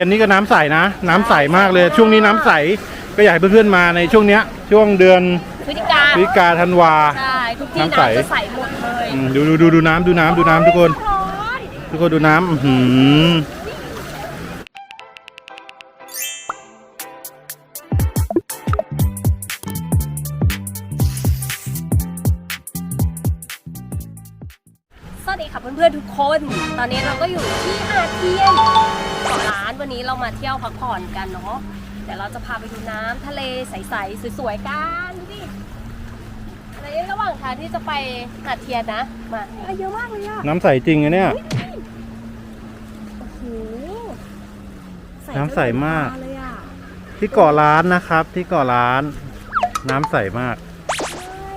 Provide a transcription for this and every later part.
อันนี้ก็น้ำใสนะ น้ำใสมากเลย ช่วงนี้น้ำใสก็อยากให้เพื่อนๆมาในช่วงเนี้ย ช่วงเดือนพฤติกาพฤศจิกาธันวาใช่ทุกที่น้ำใสน้ำจะใสหมดเลยอืมดูดูดูดูน้ำดูน้ำดูน้ำทุกคนร้อนทุกคนดูน้ำอื้อหือสวัสดีค่ะเพื่อนๆทุกคน ตอนนี้เราก็อยู่ที่หาดเทียนเกาะล้านวันนี้เรามาเที่ยวพักผ่อนกันเนาะเดี๋ยวเราจะพาไปดูน้ำทะเลใสๆสวยๆกันดูดิในระหว่างทางที่จะไปหาดเทียนนะมาอะไรเยอะมากเลยอะน้ำใสจริงอะเนี่ย โอ้โหน้ำใสมากจนเลยอะที่เกาะล้านนะครับ ที่เกาะล้าน น้ำใสมาก ใช่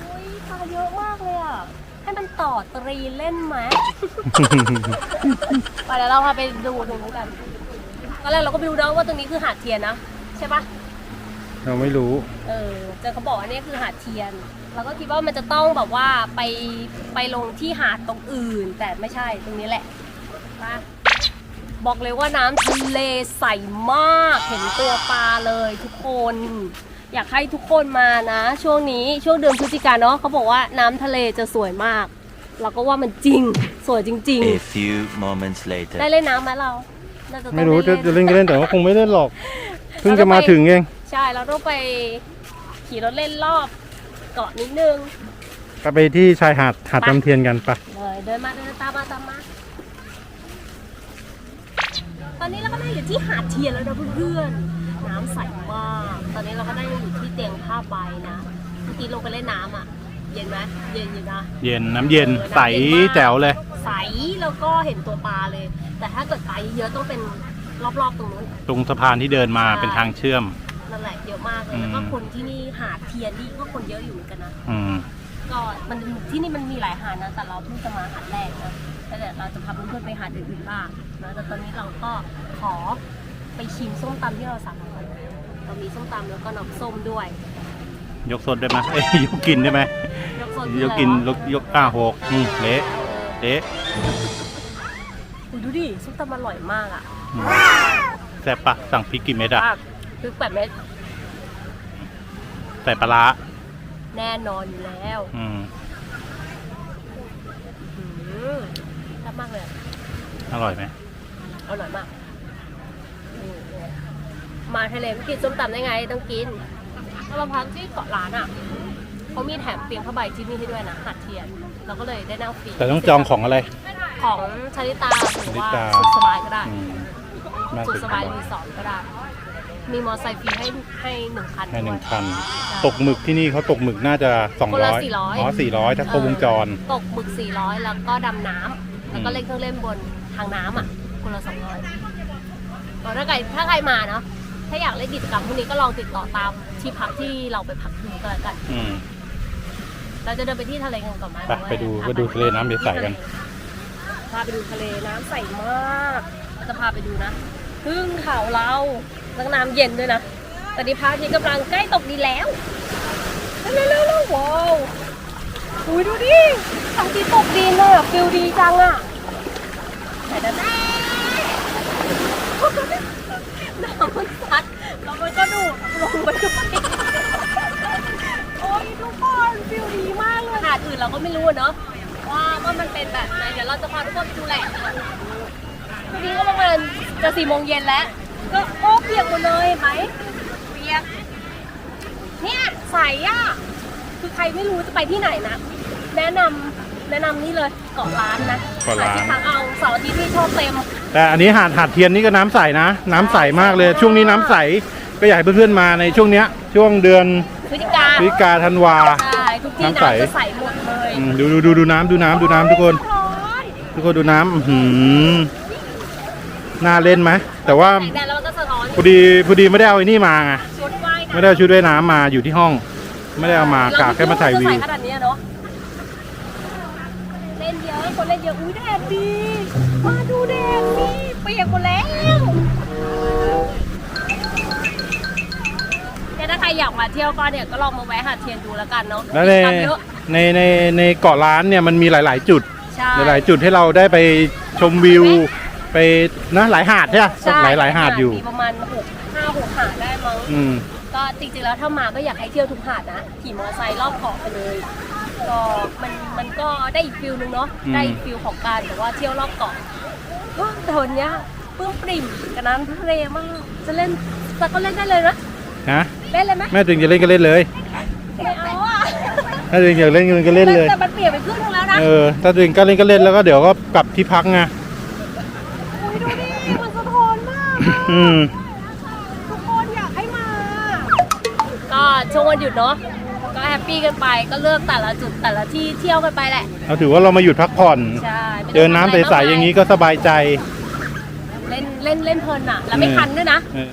โอ้ยปลาเยอะมากเลยอะให้มันต่อตรีเล่นไหม ไปเดี๋ยวเราพาไปดูตรงนู้นกัน ตอนแรกเราก็ไม่รู้นะว่าตรงนี้คือหาดเทียนนะใช่ปะเราไม่รู้ เออเจอเขาบอกว่านี่คือหาดเทียน เราก็คิดว่ามันจะต้องแบบว่าไปไปลงที่หาดตรงอื่น แต่ไม่ใช่ตรงนี้แหละมาบอกเลยว่าน้ำทะเลใสมากเห็นตัวปลาเลยทุกคน อยากให้ทุกคนมานะ ช่วงนี้ช่วงเดือนพฤศจิกาเนาะเขาบอกว่าน้ำทะเลจะสวยมาก เราก็ว่ามันจริง สวยจริง A few moments ๆ later. ได้เล่นน้ำไหมเรา น่าจะต้องไม่รู้จะด้จะเล่นก็เล่นแต่ว่าคงไม่เล่นหรอกเพิ่งจะมาถึงเองใช่เราต้องไปขี่รถเล่นรอบเกาะนิดนึงก็ไปที่ชายหาดหาดจำเทียนกันไปะเลยเดินมาเดินตามมาตามมา ตอนนี้เราก็ได้อยู่ที่หาดเทียนแล้วนะเพื่อนๆน้ำใสมาก ตอนนี้เราก็ได้อยู่ที่เตียงผ้าใบนะเมื่อกี้ลงไปเล่นน้ำอะ เย็นไหมเย็นอยู่นะเย็นน้ำเย็นเออน้ำเย็นใสมากแจ๋วเลย ใสแล้วก็เห็นตัวปลาเลย แต่ถ้าเกิดปลาเยอะๆต้องเป็นรอบๆตรงนู้น ตรงสะพานที่เดินมาใช่ เป็นทางเชื่อม นั่นแหละเยอะมากเลยอืมแล้วก็คนที่นี่หาดเทียนนี่ก็คนเยอะอยู่เหมือนกันนะ อืม ก็มันที่นี่มันมีหลายหาดนะแต่เราเพิ่งจะมาหาดแรกนะแล้วเดี๋ยวเราจะพาเพื่อนๆไปหาดอื่นๆบ้างนะแต่ตอนนี้เราก็ขอไปชิมส้มตำที่เราสั่งมาก่อนเรามีส้มตำแล้วก็น้ำส้มด้วย ยกสดได้ไหมเอ้ยยกกินได้ไหมยกโซนยกกินยกยกอ้าหกอืมเละเละอุ๊ยดูดิส้มตำอร่อยมากอะอืมแซ่บปะสั่งพริกกี่เม็ดอะมากคือแปดเม็ดใส่ปลาร้าแน่นอนอยู่แล้วอืมอืมแซ่บมากเลยอะอร่อยไหมอร่อยมากอืมมาทะเลไม่กินส้มตำได้ไงต้องกิน เราพักที่เกาะล้านอะเขามีแถมเตียงผ้าใบที่นี่ให้ด้วยนะหาดเทียน เราก็เลยได้นั่งฟรีแต่ต้องจองของอะไร ของชลิตาหรือว่าชลิตา สุขสบายก็ได้ อืมน่าสุขจะสบายรีสอร์ทก็ได้ มีมอเตอร์ไซค์ฟรีให้ให้หนึ่งคันให้หนึ่งด้วยคันใช่ ตกหมึกที่นี่เขาตกหมึกน่าจะสองคนร้ละอย400 อ๋อสี่ร้อยถ้าครบวงจร ตกหมึก 400 แล้วก็ดำน้ำแล้วก็เล่นเครื่องเล่นบนทางน้ำอะ คนละ 200ก็ถ้าใครถ้าใครมาเนาะถ้าอยากเล่นกิจกรรมพวกนี้ก็ลองติดต่อตาม ที่พักที่เราไปพักดูก็แล้วกัน อืม เราจะเดินไปที่ทะเลกันก่อนไหมไปไปดูอะไปดูทะเลน้ำใสๆกัน พาไปดูทะเลน้ำใสมากเราจะพาไปดูนะพึ่งเขาเราแล้วก็น้ำเย็นด้วยนะตอนนี้พระอาทิตย์กำลังใกล้ตกดินแล้วเร็วๆเร็วๆว้าวอุ้ยดูดิพระอาทิตย์ตกดินเลยอะฟิลดีจังอะไหนนะแม่น้ำมันซัด แล้วมันก็ดูดลงไปด้วยโอ้ยทุกคนฟิลดีมากเลยหาดอื่นเราก็ไม่รู้อะเนาะว่าว่ามันเป็นแบบไหนเดี๋ยวเราจะพาทุกคนไปดูแหล่งทีนี้ก็ประมาณจะสี่โมงเย็นแล้ว ก็โอ้เปียกหมดเลยเห็นไหมเปียกเนี่ยใสอะคือใครไม่รู้จะไปที่ไหนนะแนะนำ แนะนำนี่เลยเกาะล้านนะเกาะล้าน หที่พักเอาเสาร์อาทิตย์ที่ชอบเต็ม แต่อันนี้หาดหาดเทียนนี่ก็น้ำใสนะ น้ำใสมากเลย ช่วงนี้น้ำใสก็อยากให้เพื่อนๆมาในช่วงเนี้ย ช่วงเดือนพฤศจิกาพฤศจิกาธันวา ใช่ทุกที่น้ำใสน้ำจะใสหมดเลยอืมดูดูดูดูน้ำดูน้ำดูน้ำทุกคน ร้อนทุกคนดูน้ำอื้อหือน่าเล่นไหมแต่ว่าแสงแดดแล้วมันก็สะท้อนพอดีพอดีไม่ได้เอาไอ้นี่มาไงชุดว่ายน้ำไม่ได้เอาชุดว่ายน้ำมาอยู่ที่ห้อง ไม่ได้เอามากะแค่มาถ่ายวิว เรไม่คิดจะใส่ขนาดนี้อะเนาะ เล่นเยอะคนเล่นเยอะอุ้ยแดดดีมาดูแดดดีเปียกหมดแล้วเนี่ยถ้าใครอยากมาเที่ยวก็เนี่ยก็ลองมาแวะหาดเทียนดูแล้วกันเนาะแล้วในกิจกรรมเยอะในในในเกาะล้านเนี่ยมันมีหลาย ๆ จุด ใช่ หลาย ๆ จุดให้เราได้ไปชมวิว ไปนะหลายหาดใช่ไหมหลายหลายหาดอยู่ มีประมาณหกห้าหกหาดได้มั้ง อืม ก็จริงๆแล้วถ้ามาก็อยากให้เที่ยวทุกหาดนะ ขี่มอเตอร์ไซค์รอบเกาะไปเลย ก็มันมันก็ได้อีกฟิลนึงเนาะอืม ได้อีกฟิลของการแบบว่าเที่ยวรอบเกาะว้าวแต่วันเนี้ยปลื้มปริ่มกับน้ำทะเลมากจะเล่นสักก็เล่นได้เลยนะฮะเล่นเลยไหมแม่ตัวเองจะเล่นก็เล่นเลยไม่เอาอะถ้าตัวเองอยากเล่นก็เล่นเลย แต่มันเปลี่ยนไปครึ่งนึงแล้วนะเออ ถ้าตัวเองก็เล่นก็เล่นแล้วก็เดี๋ยวก็กลับที่พักไงโอ้ยดูดิมันสะท้อนมากอะ อืม ทุกคนอยากให้มา ก็ช่วงวันหยุดเนาะก็ แฮปปี้กันไปก็เลือกแต่ละจุดแต่ละที่เที่ยวกันไปแหละเราถือว่าเรามาหยุดพักผ่อน ใช่ไม่เจอน้ำใสๆอย่างนี้ก็สบายใจ เล่นเล่นเล่นเพลินอะแล้วไม่คันด้วยนะ เออ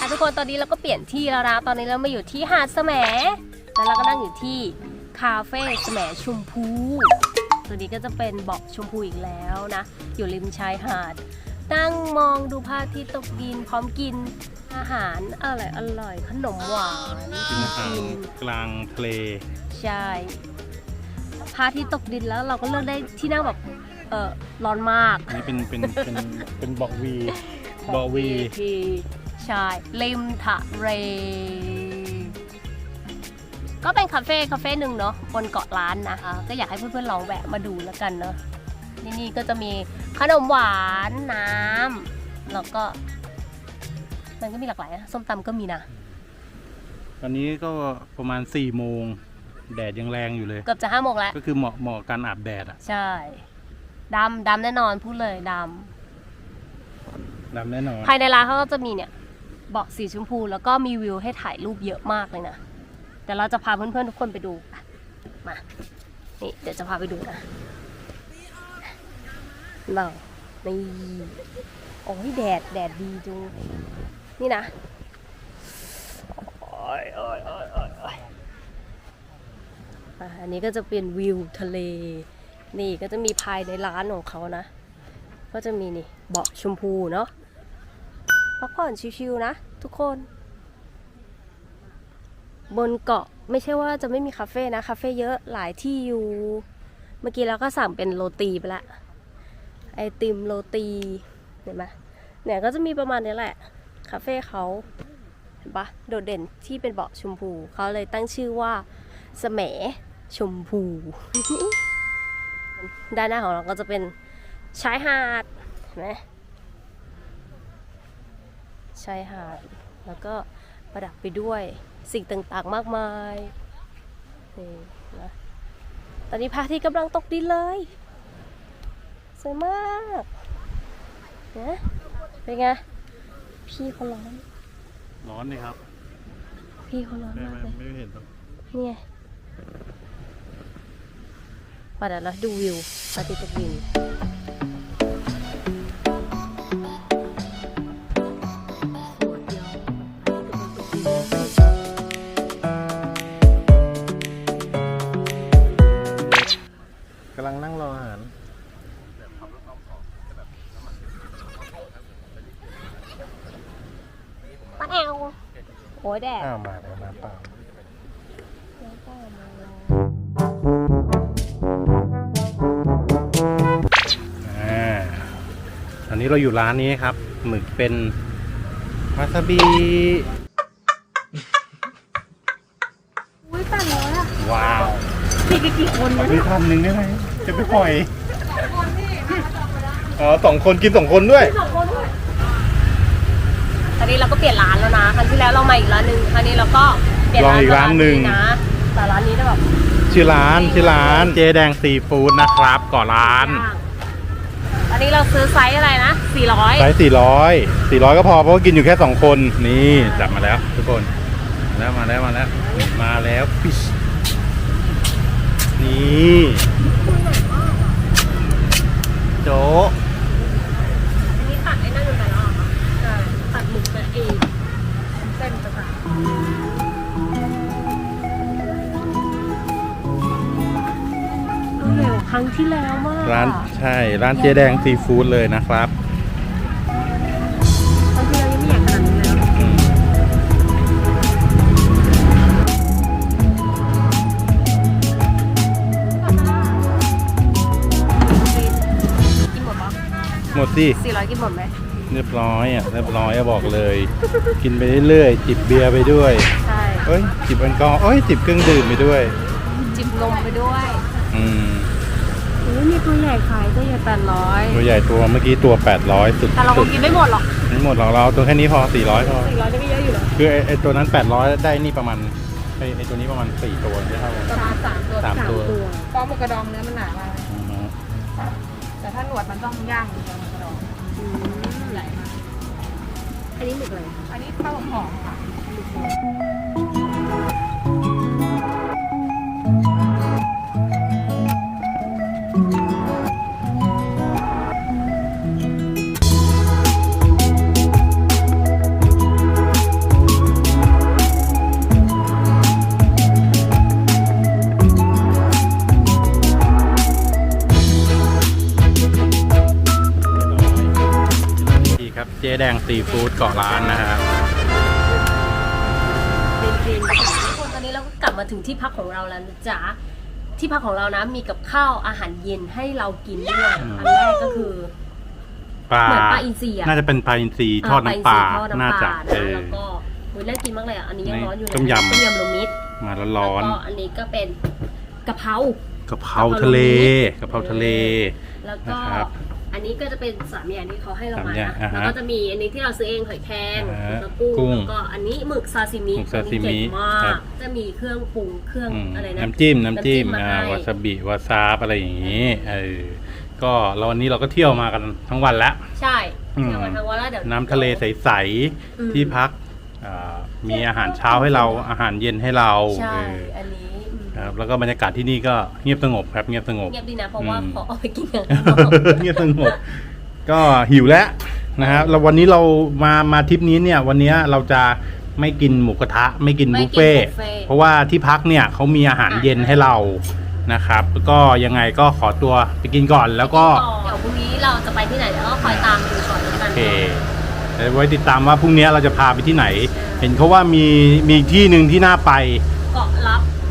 อะทุกคนตอนนี้เราก็เปลี่ยนที่แล้วนะ ตอนนี้เรามาอยู่ที่หาดแสมแล้วเราก็นั่งอยู่ที่คาเฟ่แสมชมพู ตัวนี้ก็จะเป็นเบอกชมพูอีกแล้วนะ อยู่ริมชายหาด นั่งมองดูพระอาทิตย์ตกดินพร้อมกินอาหารอร่อยอร่อยขนมหวานกินอาหารกินกลางทะเลใช่พระอาทิตย์ตกดินแล้วเราก็เลือกได้ที่นั่งแบบเออร้อนมาก อันนี้เป็นเป็นเป็นเป็นบอกวีบอกวีที่ใช่ริมทะเล ก็เป็นคาเฟ่คาเฟ่หนึ่งเนาะบนเกาะล้านนะคะก็อยากให้เพื่อนๆลองแวะมาดูแล้วกันเนาะที่นี่ก็จะมีขนมหวานน้ำแล้วก็ มันก็มีหลากหลายนะส้มตำก็มีนะตอนนี้ก็ประมาณ4ี่โมงแดดยังแรงอยู่เลย เกือบจะห้าโมงแล้ว ก็คือเหมาะเหมาะกับการอาบแดดอะใช่ดำดำแน่นอนพูดเลยดดำแน่นอนำภายในร้านเขาก็จะมีเนี่ยเบาะสีชมพู แล้วก็มีวิวให้ถ่ายรูปเยอะมากเลยนะเดี๋ยวเราจะพาเพื่อนๆทุกคนไปดูมานี่เดี๋ยวจะพาไปดูนะเรานี่โอ้ยแดดแดดดีจังนี่นะอ้ยอ้ยอ้ยอ้ยอ้ยอะอันนี้ก็จะเป็นวิวทะเล นี่ก็จะมีภายในร้านของเขานะ ก็จะมีนี่เบาะชมพูเนาะพักผ่อนชิวๆนะทุกคน บนเกาะไม่ใช่ว่าจะไม่มีคาเฟ่นะคาเฟ่เยอะหลายที่อยู่ เมื่อกี้เราก็สั่งเป็นโรตีไปละไอติมโรตีเห็นไหมเนี่ยก็จะมีประมาณนี้แหละคาเฟ่เขาเห็นปะโดดเด่นที่เป็นเบาะชมพูเขาเลยตั้งชื่อว่าสแหมชมพู ด้านหน้าของเราก็จะเป็นชายหาดเห็นไหมชายหาดแล้วก็ประดับไปด้วย สิ่งต่างๆมากมายนี่นะตอนนี้พระอาทิตย์กำลังตกดินเลย สวยมากนะเป็นไง พี่เขาร้อน ร้อนเลยครับ พี่เขาร้อนไม่มากไม่เลยไม่เห็นหรอกนี่ไงมาเดี๋ยวเราดูวิวพระอาทิตย์ตกดิน แดดอ้าวมาแล้วมาเปล่าอ่าตอนนี้เราอยู่ร้านนี้ครับ หมึกเป็นวาซาบิอุ้ยแปดร้อยอะว้าวมีกันกี่คนเอาวะไปเนี่ยทำหนึ่งได้ไหมจะไปปล่อยอ๋อสองคนกินสองคนด้วย สองคนด้วย ตอนนี้เราก็เปลี่ยนร้านแล้วนะ ครั้งที่แล้วเรามาอีกร้านหนึ่งครั้งนี้เราก็เปลี่ยนร้านลองอีกร้านหนึ่ง นะแต่ร้านนี้จะแบบชื่อร้านชื่อร้านเจแดงซีฟู้ดนะครับก่อร้านย่างอันนี้เราซื้อไซส์อะไรนะ400ไซส์สี่ร้อยสี่ร้อยก็พอเพราะว่ากินอยู่แค่สองคนนี่จับมาแล้วทุกคนมาแล้วมาแล้วมาแล้วนี่มาแล้วฟิชนี่ ร้านใช่ร้านเจ๊แดงซีฟู้ดเลยนะครับหมดสิสี่ร้อยกินหมดไหมเรียบร้อยอะเรียบร้อยอะบอกเลย กินไปเรื่อยๆจิบเบียร์ไปด้วยใช่เอ้ยจิบแอลกอฮอล์เอ้ยจิบเครื่องดื่มไปด้วย จิบนมไปด้วย อืม ตัวใหญ่ขายตัวใหญ่แปดร้อยตัวใหญ่ตัวเมื่อกี้ตัว 800สุดแต่เราคสุงดกินไม่หมดหรอกไม่หมดหรอกเราตัวแค่นี้พอ 400พอสี่ร้อยจะไม่เยอะอยู่หรอคือไอ้ไอ้ตัวนั้น 800 ได้นี่ประมาณไอ้ไอ้ตัวนี้ประมาณ 4 ตัวใช่ไหมครับประมาณสามตัวสาม ตัว เพราะหมูกระดองเนื้อมันหนามากอือฮึแต่ถ้าหนวดมันต้องย่างอย่างเดียวหมูกระดองอืมใหญ่มากอันนี้หมึกอะไรคะอันนี้ข้าวหอมค่ะดี แดงซีฟู้ดเกาะร้านนะครับเป็นกรีนทุกคนตอนนี้เราก็กลับมาถึงที่พักของเราแล้วนะจ๊ะที่พักของเรานะมีกับข้าวอาหารเย็นให้เรากินด้วยอืมอันแรกก็คือปลาเหมือนปลาอินทรีอะน่าจะเป็นปลาอินทรีทอดน้ำปลาเออปลาอินทรีทอดน่าน้ำปจะลาเอนะอแล้วก็อุ๊ยน่ากินมากเลยอะอันนี้ยังร้อนอยู่เลยต้มยำต้มยำรวมมิตรมาร้แล้วอนก็อันนี้ก็เป็นกะเพราๆกะเพราทะเลกะเพราทะเล แล้วก็ นะครับอันนี้ก็จะเป็นสามอย่างที่เขาให้เรามาสามอย่างนะอ่าฮะแล้วก็จะมีอันนี้ที่เราซื้อเองหอยแครงอ่าฮะแล้วก็กุ้งกุ้งแล้วก็อันนี้หมึกซาซิมิหมึกซาซิมิอันนี้เจ๋งมาครักบ จะมีเครื่องปรุงเครื่องอืมอะไรนะน้ำจิ้มน้ำจิ้มมาอ่าให้วาซาบิวาซาบอะไรอย่างนี้เออก็เราวันนี้เราก็เที่ยวมากันทั้งวันแล้วใช่อืมเที่ยวกันทั้งวันแล้วเดี๋ยว น้ำทะเลใส อืม ๆ ที่พักอ่ามีอาหารเช้าให้เราอาหารเย็นให้เราใช่ เอออันนี้อืม ครับแล้วก็บรรยากาศที่นี่ก็เงียบสงบครับเงียบสงบเงียบดีนะเพราะว่าอืมขอเอาไปกินอย่างข้างนอกเงียบสงบก็หิวแล้วนะครับแล้ววันนี้เรามามาทริปนี้เนี่ย วันนี้เราจะไม่กินหมูกระทะ ไม่กินไม่บุกินฟเฟ่ต์บุฟเฟ่ต์เพราะว่าที่พักเนี่ยเขามีอาหารเย็นให้เรานะครับแล้วก็ยังไงก็ขอตัวไปกินก่อนแล้วก็เดี๋ยวพรุ่งนี้เราจะไปที่ไหนเดี๋ยวก็คอยตามดูก่อนแล้วกัโอนเคเดี๋ยวไว้ติดตามว่าพรุ่งนี้เราจะพาไปที่ไหน เห็นเขาว่ามีมีอีกที่หนึ่งที่น่าไปเกาะลับ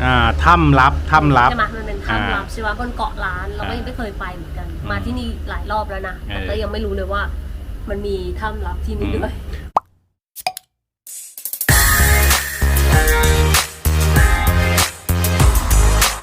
อ่าถ้ำลับถ้ำลับ ใช่ไหมมันเป็นถ้ำลับอ่าใช่ไหมบนเกาะล้านเราก็ยังไม่เคยไปเหมือนกันอืมมาที่นี่หลายรอบแล้วนะเออแต่ก็ยังไม่รู้เลยว่า มันมีถ้ำลับที่นี่ด้วย